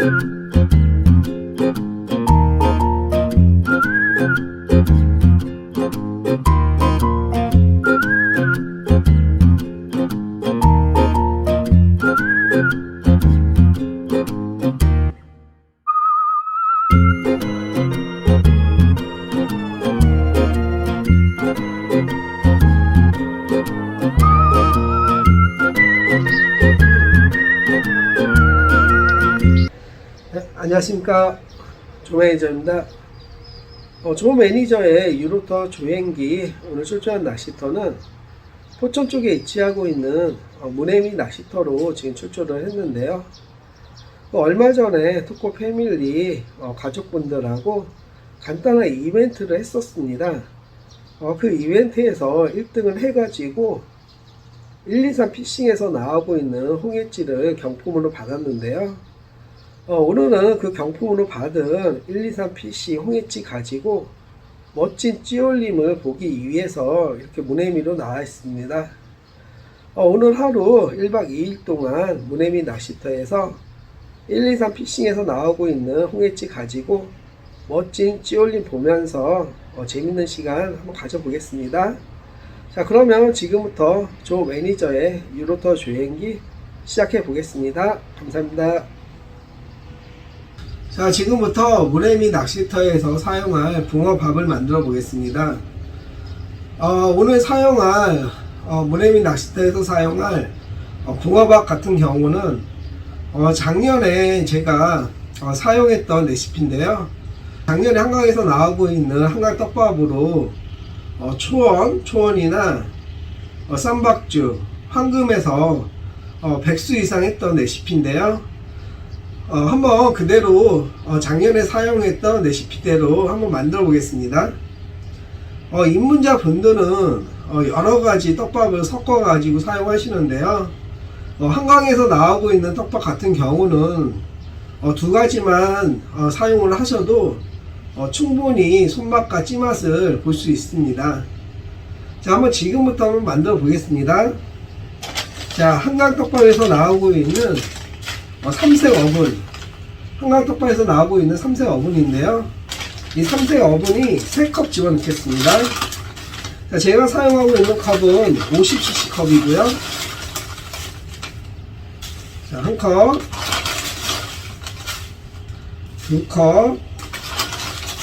네, 안녕하십니까? 조 매니저입니다. 어, 조 매니저의 유로터 조행기 오늘 출전한 낚시터는 포천 쪽에 위치하고 있는 어, 문해미 낚시터로 지금 출조를 했는데요. 어, 얼마 전에 토코 패밀리 어, 가족분들하고 간단한 이벤트를 했었습니다. 어, 그 이벤트에서 1등을 해가지고 123 피싱에서 나오고 있는 홍해찌를 경품으로 받았는데요 어, 오늘은 그 경품으로 받은 123PC 홍해찌 가지고 멋진 찌올림을 보기 위해서 이렇게 문해미로 나와 있습니다. 어, 오늘 하루 1박 2일 동안 문해미 낚시터에서 123 피싱에서 나오고 있는 홍해찌 가지고 멋진 찌올림 보면서 어, 재밌는 시간 한번 가져보겠습니다. 자 그러면 지금부터 조 매니저의 유로터 주행기 시작해 보겠습니다. 감사합니다. 자 지금부터 무레미 낚시터에서 사용할 붕어밥을 만들어 보겠습니다. 어, 오늘 사용할 어, 무레미 낚시터에서 사용할 어, 붕어밥 같은 경우는 어, 작년에 제가 어, 사용했던 레시피인데요. 작년에 한강에서 나오고 있는 한강 떡밥으로 어, 초원, 초원이나 어, 쌈박주, 황금에서 어, 백수 이상 했던 레시피인데요 어, 한번 그대로 어, 작년에 사용했던 레시피대로 한번 만들어 보겠습니다. 어, 입문자 분들은 어, 여러 가지 떡밥을 섞어 가지고 사용하시는데요. 어, 한강에서 나오고 있는 떡밥 같은 경우는 어, 두 가지만 어, 사용을 하셔도 어, 충분히 손맛과 찌맛을 볼 수 있습니다. 자, 한번 지금부터 한번 만들어 보겠습니다. 자, 한강 떡밥에서 나오고 있는 어, 삼색 어분. 한강 떡밥에서 나오고 있는 삼색 어분인데요. 이 삼색 어분이 3컵 집어넣겠습니다. 자, 제가 사용하고 있는 컵은 50cc 컵이고요. 자, 한 컵, 두 컵,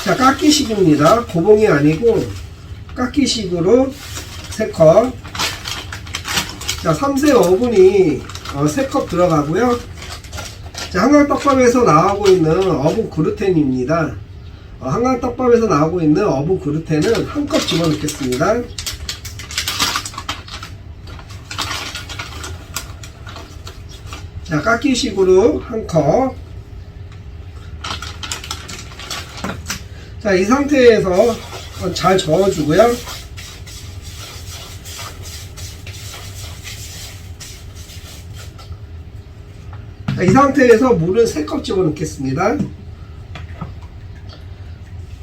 자, 깎기식입니다. 고봉이 아니고, 깎기식으로 세 컵, 자, 3세 어분이 어, 3컵 들어가고요. 자, 한강떡밥에서 나오고 있는 어분 그루텐입니다. 어, 한강떡밥에서 나오고 있는 어분 그루텐은 한 컵 집어넣겠습니다. 자, 깎기식으로 한 컵. 자, 이 상태에서 어, 잘 저어주고요. 이 상태에서 물을 3컵 집어넣겠습니다.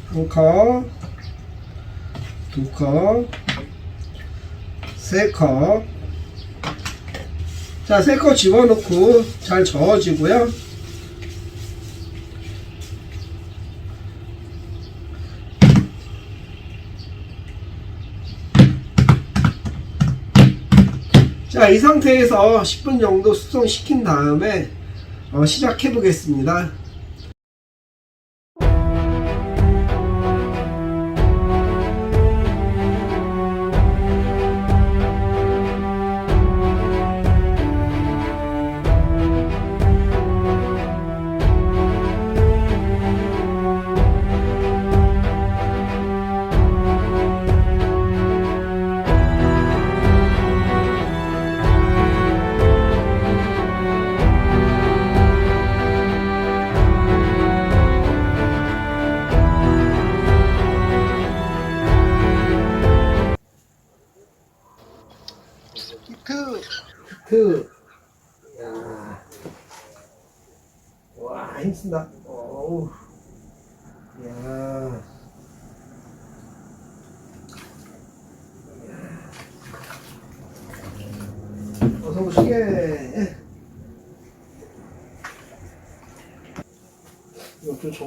한 컵, 두 컵, 세 컵. 자, 세컵 집어넣고 잘 저어지고요. 자, 이 상태에서 10분 정도 숙성시킨 다음에 어, 시작해 보겠습니다.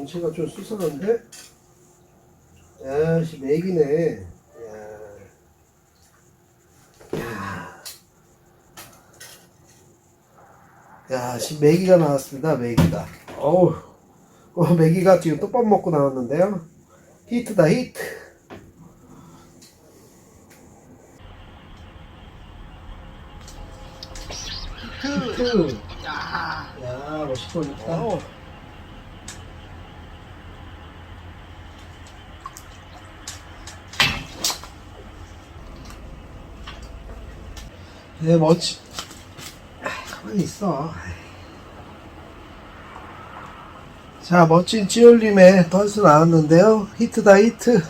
좀 정체가 좀 수상한데? 야씨 맥이네 야. 야. 야, 지금 메기가 나왔습니다. 메기가. 어우, 어, 메기가 지금 떡밥 먹고 나왔는데요. 히트다, 히트. 히트. 야, 야, 멋있고 있다. 네, 멋지. 아, 가만히 있어. 자, 멋진 찌올림의 던스 나왔는데요. 히트다, 히트.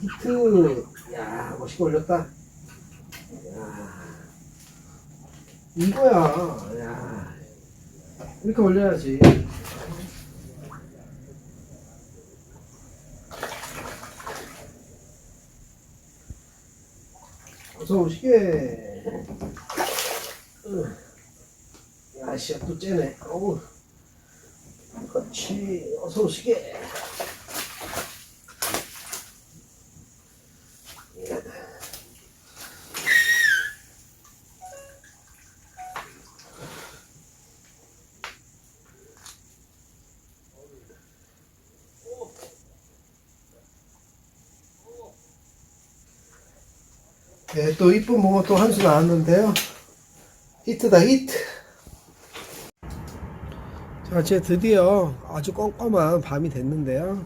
히트. 야, 멋있게 올렸다. 야. 이거야. 야. 이렇게 올려야지. 오시게. 으. 야, 씨야, 또 째네. 어우. 그렇지. 어서 오시게. 네, 또 이쁜 붕어 또 한 수 나왔는데요. 히트다, 히트. 자, 이제 드디어 아주 껌껌한 밤이 됐는데요.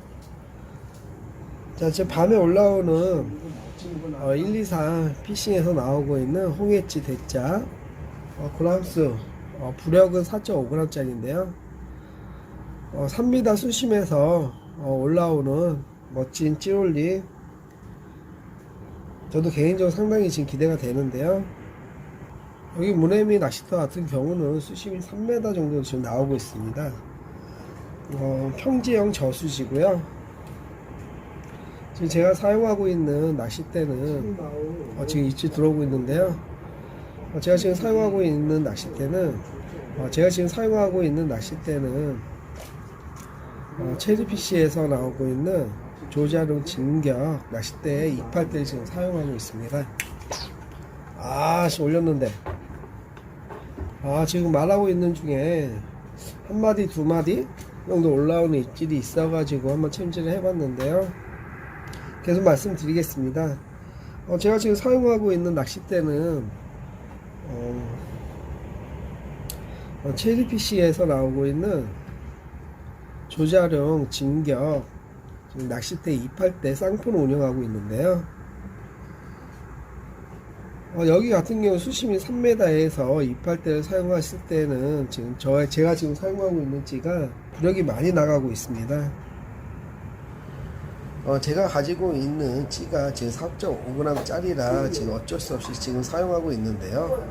자, 이제 밤에 올라오는 어, 1, 2, 3 피싱에서 나오고 있는 홍해치 대짜 어, 그람수 어, 부력은 4.5g짜리인데요. 어, 3m 수심에서 어, 올라오는 멋진 찌올리 저도 개인적으로 상당히 지금 기대가 되는데요. 여기 문해미 낚시터 같은 경우는 수심이 3m 정도 지금 나오고 있습니다. 어, 평지형 저수지고요. 지금 제가 사용하고 있는 낚싯대는 어, 지금 입질 들어오고 있는데요. 어, 제가 지금 사용하고 있는 낚싯대는 어, 제가 지금 사용하고 있는 낚싯대는 어, 체리피시에서 나오고 있는 조자룡 진격 낚싯대 28대를 지금 사용하고 있습니다. 아, 씨 올렸는데. 아, 지금 말하고 있는 중에 한 마디, 두 마디 정도 올라오는 입질이 있어가지고 한번 챔질을 해봤는데요. 계속 말씀드리겠습니다. 어, 제가 지금 사용하고 있는 낚싯대는 어, 어, 체리피시에서 나오고 있는 조자룡 진격 낚싯대 28대 쌍포를 운영하고 있는데요. 어, 여기 같은 경우 수심이 3m에서 28대를 사용했을 때는 지금 저 제가 지금 사용하고 있는 찌가 부력이 많이 나가고 있습니다. 어, 제가 가지고 있는 찌가 지금 4.5g 짜리라 지금 어쩔 수 없이 지금 사용하고 있는데요.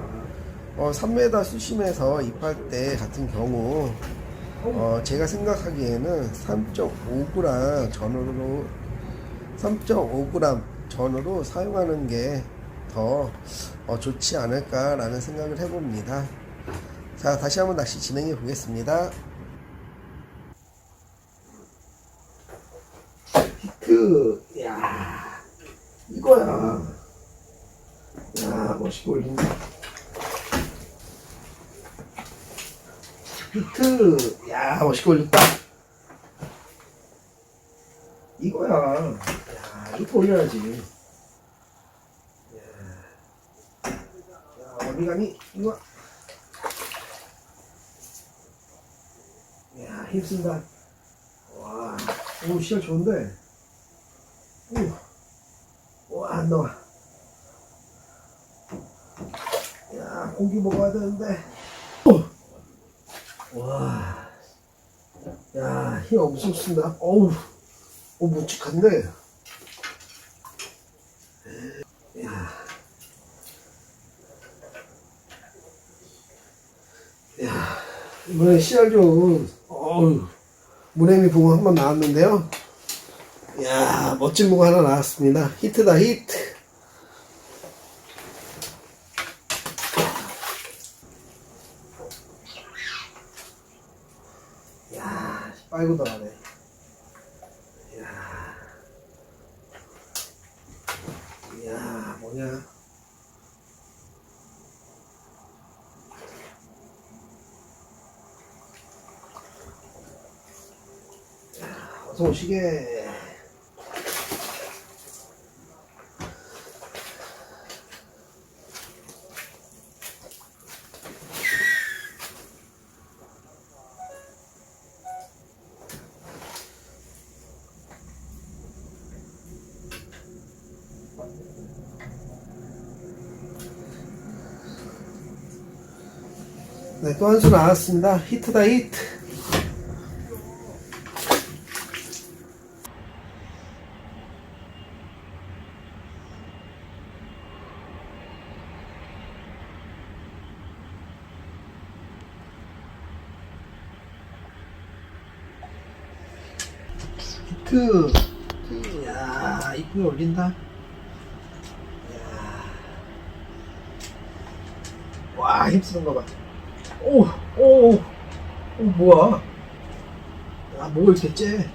어, 3m 수심에서 28대 같은 경우 어, 제가 생각하기에는 3.5g 전후로 3.5g 전후로 사용하는 게더 어, 좋지 않을까라는 생각을 해봅니다. 자, 다시 한번 낚시 진행해 보겠습니다. 히트, 야, 이거야. 야, 멋있게 올린다. 비트. 야 멋있게 올렸다. 이거야. 야 이렇게 올려야지. 야, 야 어디 가니? 이거. 야 힘쓴다. 와오 시작 좋은데? 와안 나와. 야 고기 먹어야 되는데 와, 야, 힘 쓴다. 어우, 어, 묵직한데. 야, 야, 이번에 씨알 좋은, 어우, 무래미 붕어 한 번 나왔는데요. 야, 멋진 붕어 하나 나왔습니다. 히트다, 히트. 빨고 들어가네. 이야. 이야, 뭐냐. 야, 어서 오시게. 네, 또 한 수 나왔습니다. 히트다, 히트. 히트. 야, 이쁘게 올린다. 야. 와, 힘쓰는 거 봐. 오, 오, 오, 오 뭐야? 아, 뭐가 이렇게 째?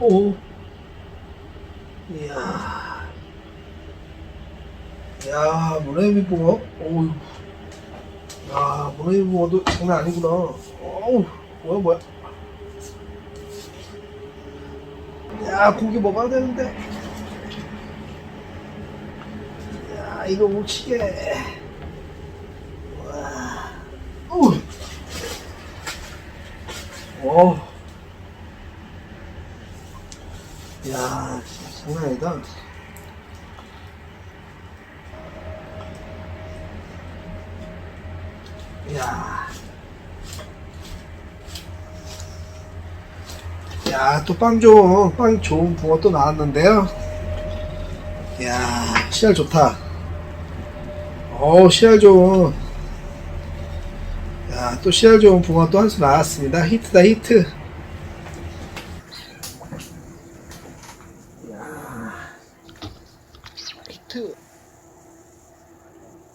오, 이야, 야, 모래비 붕어, 오, 야, 모래비 붕어도 장난 아니구나. 어우, 뭐야, 뭐야? 야, 고기 먹어야 되는데. 야, 이거 못 치게. 우. 오. 야, 장난 아니다. 야. 야, 또 빵 좋은, 빵 좋은 붕어 또 나왔는데요. 야, 씨알 좋다. 어우, 씨알 좋은. 야, 또 씨알 좋은 붕어 또 한 수 나왔습니다. 히트다, 히트. 야, 히트.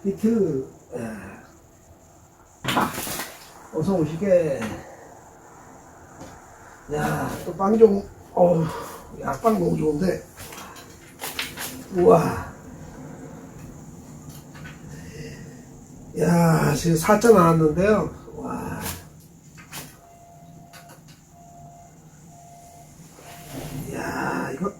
히트. 야. 어서 오시게. 야, 또 빵 좀, 어우, 야, 빵 너무 좋은데. 우와. 야, 지금 4자 나왔는데요. 와. 야, 이거.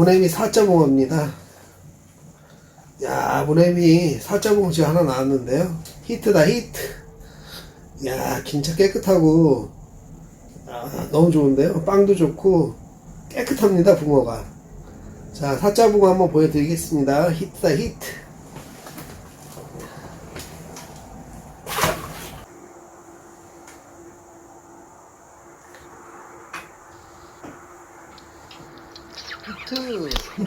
문해미 4.5입니다. 야, 문해미 4.5지 하나 나왔는데요. 히트다, 히트. 야, 진짜 깨끗하고, 아, 너무 좋은데요. 빵도 좋고, 깨끗합니다, 붕어가. 자, 사자붕어 한번 보여드리겠습니다. 히트다, 히트.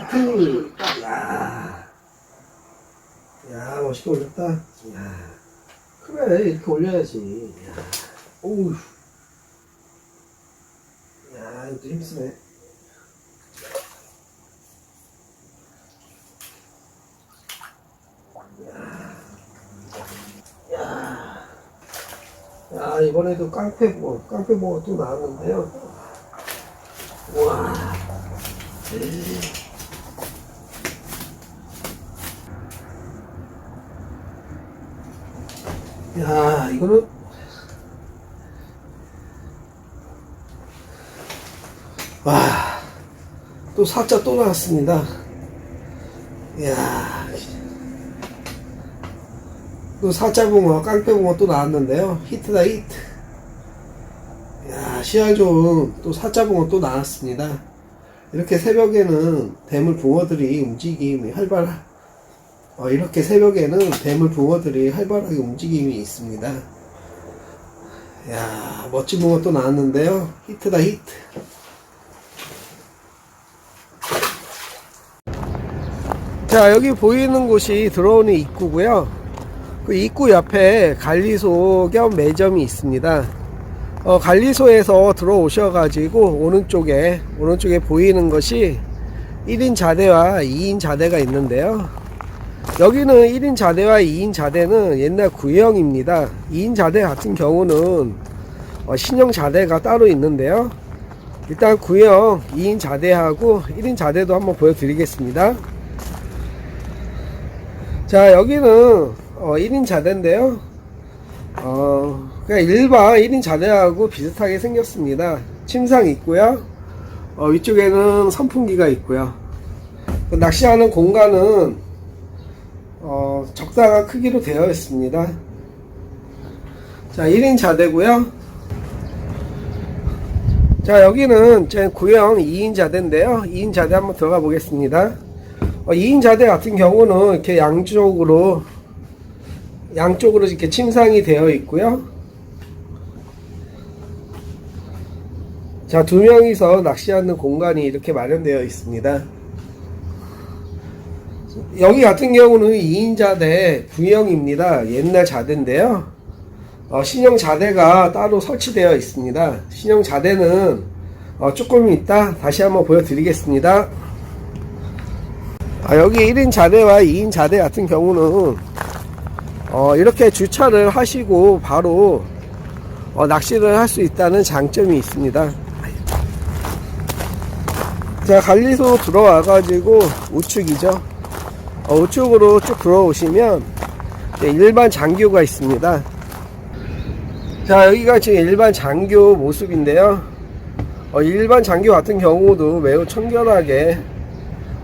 히트. 야, 야, 멋있게 올렸다. 야, 그래, 이렇게 올려야지. 야, 오우. 야, 이것도 힘쓰네. 야, 이번에도 깡패붕어, 깡패붕어 또 나왔는데요. 와. 야, 이거는 와, 또 사자 또 나왔습니다. 야, 또 사자 붕어, 깡패 붕어 또 나왔는데요. 히트다 히트. 야, 시야 좋은 또 사자 붕어 또 나왔습니다. 이렇게 새벽에는 대물 붕어들이 움직임이 활발, 어, 이렇게 새벽에는 대물 붕어들이 활발하게 움직임이 있습니다. 야, 멋진 붕어 또 나왔는데요. 히트다 히트. 자, 여기 보이는 곳이 들어오는 입구고요. 그 입구 옆에 관리소 겸 매점이 있습니다. 어, 관리소에서 들어오셔가지고 오른쪽에 오른쪽에 보이는 것이 1인 자대와 2인 자대가 있는데요. 여기는 1인 자대와 2인 자대는 옛날 구형입니다. 2인 자대 같은 경우는 어, 신형 자대가 따로 있는데요. 일단 구형 2인 자대하고 1인 자대도 한번 보여드리겠습니다. 자 여기는 어, 1인 자대인데요. 어, 그냥 일반 1인 자대하고 비슷하게 생겼습니다. 침상 있고요. 어, 위쪽에는 선풍기가 있고요. 그 낚시하는 공간은 어, 적당한 크기로 되어 있습니다. 자, 1인 자대고요. 자, 여기는 제 구형 2인 자대인데요. 2인 자대 한번 들어가 보겠습니다. 어, 2인 자대 같은 경우는 이렇게 양쪽으로 양쪽으로 이렇게 침상이 되어 있고요. 자, 두 명이서 낚시하는 공간이 이렇게 마련되어 있습니다. 여기 같은 경우는 2인 자대 구형입니다. 옛날 자대인데요. 어, 신형 자대가 따로 설치되어 있습니다. 신형 자대는 어, 조금 이따 다시 한번 보여드리겠습니다. 아, 여기 1인 자대와 2인 자대 같은 경우는 어, 이렇게 주차를 하시고 바로 어, 낚시를 할 수 있다는 장점이 있습니다. 자, 관리소 들어와 가지고 우측이죠. 어, 우측으로 쭉 들어오시면 네, 일반 장교가 있습니다. 자, 여기가 지금 일반 장교 모습인데요. 어, 일반 장교 같은 경우도 매우 청결하게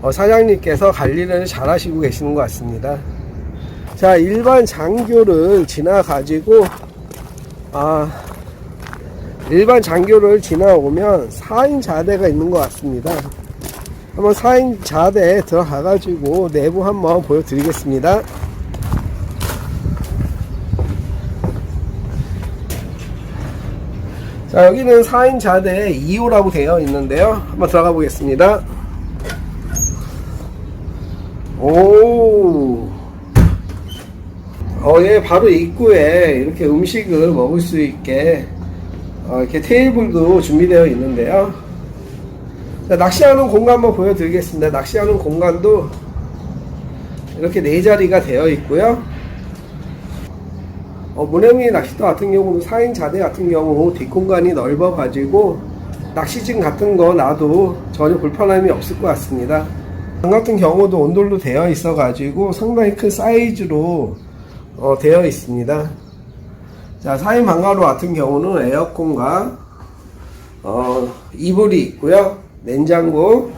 어, 사장님께서 관리를 잘 하시고 계시는 것 같습니다. 자, 일반 장교를 지나가지고, 아, 일반 장교를 지나오면 4인 자대가 있는 것 같습니다. 한번 4인 자대에 들어가가지고 내부 한번 보여드리겠습니다. 자, 여기는 4인 자대 2호라고 되어 있는데요. 한번 들어가 보겠습니다. 오. 어, 예, 바로 입구에 이렇게 음식을 먹을 수 있게 어, 이렇게 테이블도 준비되어 있는데요. 자, 낚시하는 공간 한번 보여드리겠습니다. 낚시하는 공간도 이렇게 네 자리가 되어 있고요. 어, 문해미 낚시터 같은 경우는 4인 자대 같은 경우 뒷공간이 넓어가지고 낚시진 같은 거 놔도 전혀 불편함이 없을 것 같습니다. 방 같은 경우도 온돌로 되어 있어가지고 상당히 큰 사이즈로 어, 되어 있습니다. 자, 4인 방가로 같은 경우는 에어컨과 어, 이불이 있고요. 냉장고,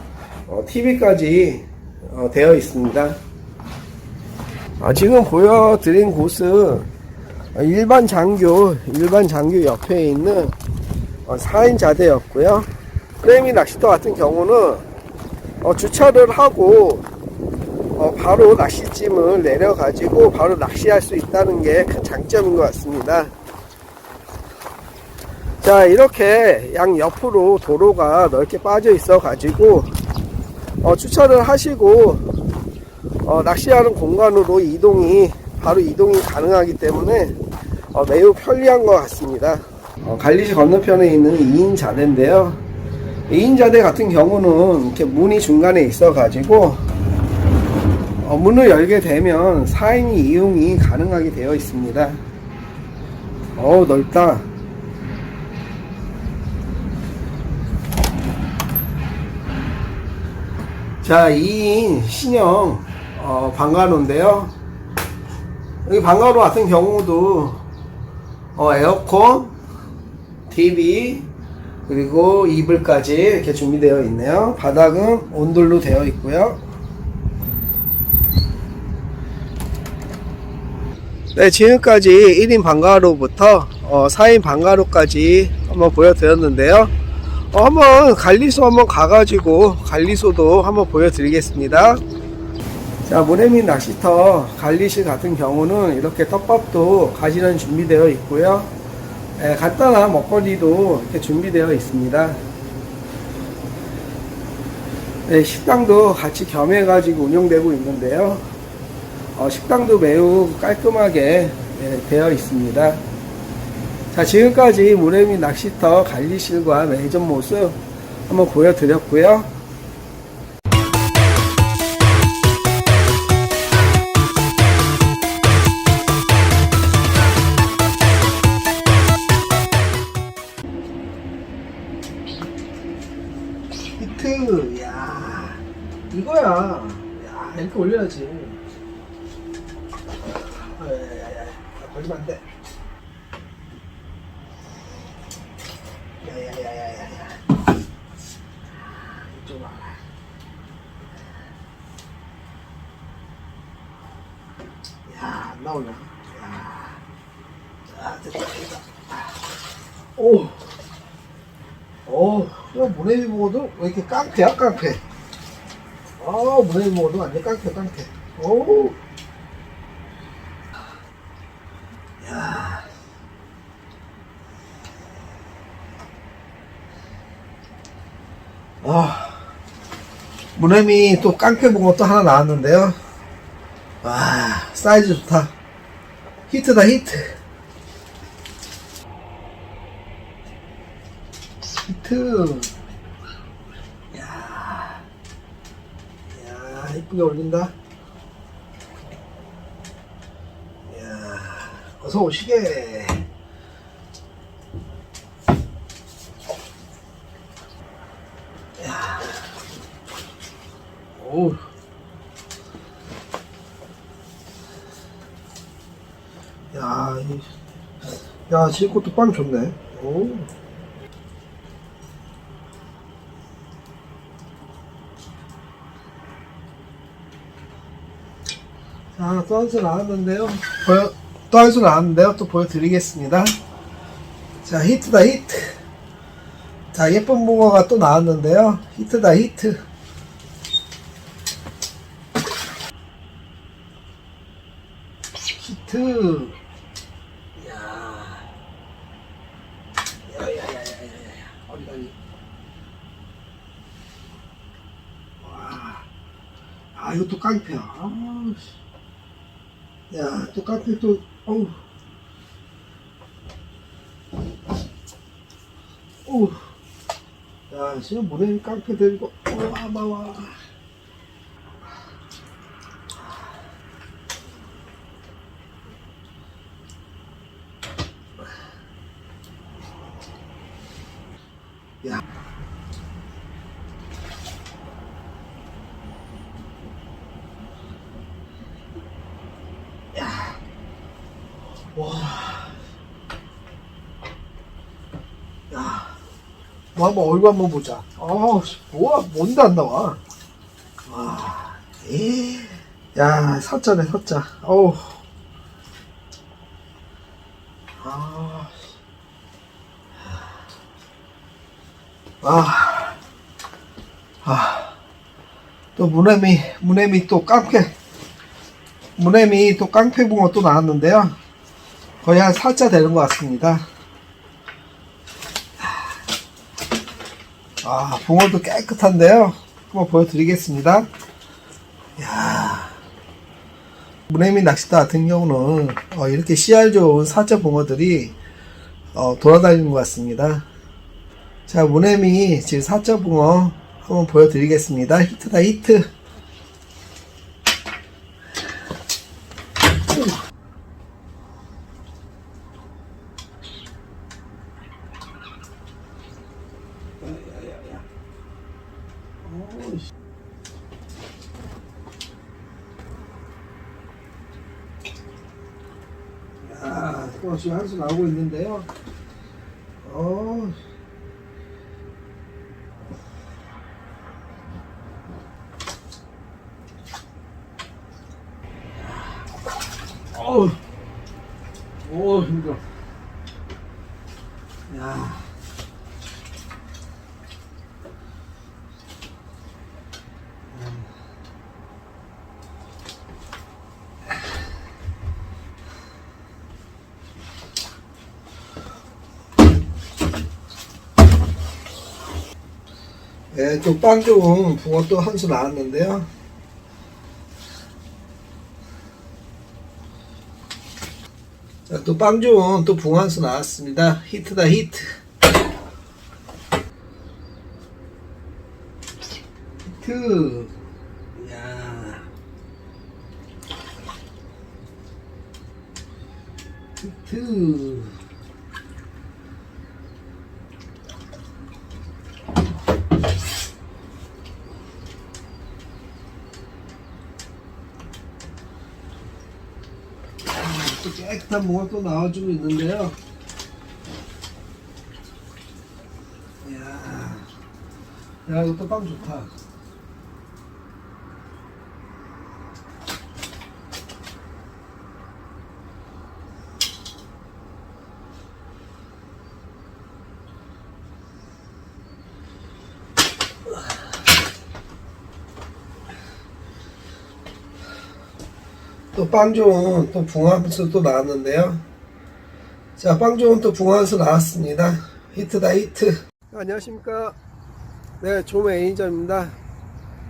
어, TV까지 어, 되어 있습니다. 아, 지금 보여드린 곳은 일반 장교, 일반 장교 옆에 있는 어, 4인 자대였고요. 프레미 낚시터 같은 경우는 어, 주차를 하고 어, 바로 낚시짐을 내려가지고 바로 낚시할 수 있다는 게 큰 장점인 것 같습니다. 자 이렇게 양 옆으로 도로가 넓게 빠져 있어 가지고 어, 주차를 하시고 어, 낚시하는 공간으로 이동이 바로 이동이 가능하기 때문에 어, 매우 편리한 것 같습니다. 어, 관리시 건너편에 있는 2인 자대인데요. 2인 자대 같은 경우는 이렇게 문이 중간에 있어 가지고 어, 문을 열게 되면 4인이 이용이 가능하게 되어 있습니다. 어우 넓다. 자, 2인 신형 어, 방가로인데요. 여기 방가로 같은 경우도 어, 에어컨, TV, 그리고 이불까지 이렇게 준비되어 있네요. 바닥은 온돌로 되어 있고요. 네, 지금까지 1인 방가로부터 어, 4인 방가로까지 한번 보여드렸는데요. 어, 한번 관리소 한번 가가지고 관리소도 한번 보여드리겠습니다. 자, 모래민 낚시터 관리실 같은 경우는 이렇게 떡밥도 가지런 준비되어 있고요. 예, 간단한 먹거리도 이렇게 준비되어 있습니다. 네, 식당도 같이 겸해가지고 운영되고 있는데요. 어, 식당도 매우 깔끔하게 예, 되어 있습니다. 자, 지금까지 모래미 낚시터 관리실과 매점 모습 한번 보여드렸고요. 깡패야, 깡패. 아, 모래비 먹어도 완전 깡패, 깡패. 오. 야. 아. 모래미 또 깡패 붕어 또 하나 나왔는데요. 와, 사이즈 좋다. 히트다, 히트. 히트. 야. 야, 이쁘게 올린다. 야, 어서 오시게. 야. 오. 야, 이, 야, 지금것도 빵 좋네. 오. 자, 또한수 나왔는데요. 보여, 또한수 나왔는데요. 또 보여드리겠습니다. 자, 히트다, 히트. 자, 예쁜 붕어가 또 나왔는데요. 히트다, 히트. 히트. 야. 야, 야, 야, 야, 야, 야. 어디 가니? 와. 아, 이것도 깡패야. 아, 씨. 야, 또 어우. 어우. 야, 지금 모래미 깡패 어, 와, 와, 와. 야. 야. 와. 야. 뭐 한번 얼굴 한번 보자. 아, 씨, 뭐야, 뭔데 안 나와. 와. 에. 야, 사자네, 사자. 어우. 아. 아, 아, 또 무네미, 무네미 또 깡패, 무네미 또 깡패 붕어 또 나왔는데요. 거의 한 4자 되는 것 같습니다. 아, 붕어도 깨끗한데요. 한번 보여드리겠습니다. 야 무네미 낚시터 같은 경우는 어, 이렇게 씨알 좋은 사자 붕어들이 어, 돌아다니는 것 같습니다. 자, 무네미 지금 4.붕어 한번 보여드리겠습니다. 히트다, 히트. 야, 또 지금 한수 나오고 있는데요. 어, 어우, 오 힘들어. 야. 네, 또빵 좋은 붕어 또 한 수 나왔는데요. 자, 또빵 좋은 또 붕어 한 수 나왔습니다. 히트다, 히트. 히트. 야. 히트. 깨끗한 붕어 또 나와주고 있는데요. 이야, 야 이것도 빵 좋다. 빵 좋은 또 붕어함수 또 나왔는데요. 자, 빵 좋은 또 붕어함수 나왔습니다. 히트다 히트. 안녕하십니까. 네, 조 매니저입니다.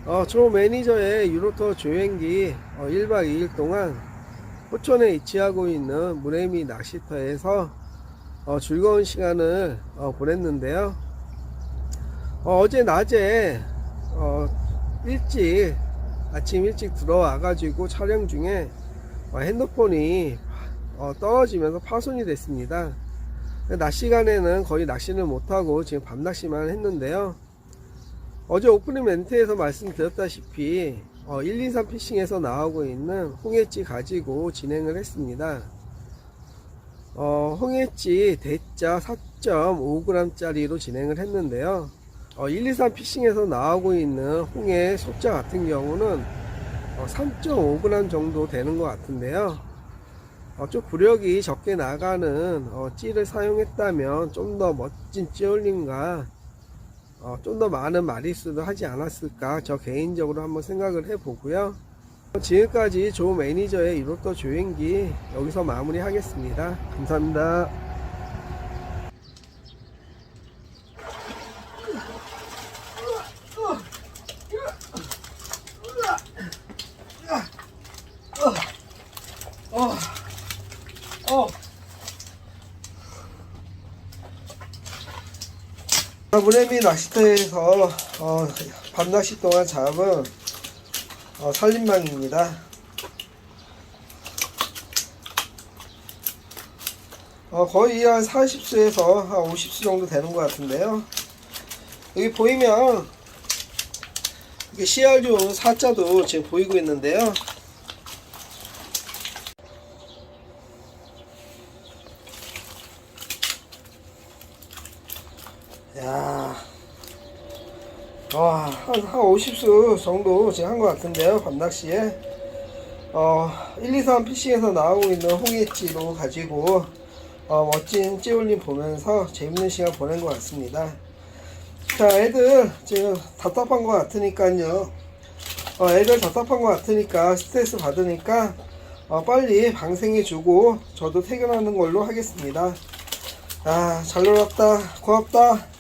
어, 조 매니저의 유로터 조행기 어, 1박 2일 동안 호천에 위치하고 있는 무레미 낚시터에서 어, 즐거운 시간을 어, 보냈는데요. 어, 제 낮에 어, 일찍 아침 일찍 들어와 가지고 촬영 중에 어, 핸드폰이 어, 떨어지면서 파손이 됐습니다. 낮 시간에는 거의 낚시를 못하고 지금 밤 낚시만 했는데요. 어제 오프닝 멘트에서 말씀드렸다시피 어, 123 피싱에서 나오고 있는 홍해찌 가지고 진행을 했습니다. 어, 홍해찌 대짜 4.5g 짜리로 진행을 했는데요. 어, 123 피싱에서 나오고 있는 홍해 속자 같은 경우는 어, 3.5g 정도 되는 것 같은데요. 어, 좀 부력이 적게 나가는 어, 찌를 사용했다면 좀 더 멋진 찌올림과 어, 좀 더 많은 마리수도 하지 않았을까 저 개인적으로 한번 생각을 해보고요. 지금까지 조 매니저의 이로또 조행기 여기서 마무리 하겠습니다. 감사합니다. 어, 어. 무레미 낚시터에서 어, 밤낚시 동안 잡은 어, 살림망입니다. 어, 거의 한 40수에서 한 50수 정도 되는 것 같은데요. 여기 보이면 이게 CR 좋은 사자도 지금 보이고 있는데요. 야, 와, 한, 한 50수 정도 지금 한 것 같은데요, 밤낚시에. 어, 1, 2, 3 피싱에서 나오고 있는 홍해찌로 가지고, 어, 멋진 찌올림 보면서 재밌는 시간 보낸 것 같습니다. 자, 애들 지금 답답한 것 같으니까요. 어, 애들 답답한 것 같으니까, 스트레스 받으니까, 어, 빨리 방생해주고, 저도 퇴근하는 걸로 하겠습니다. 아, 잘 놀았다. 고맙다.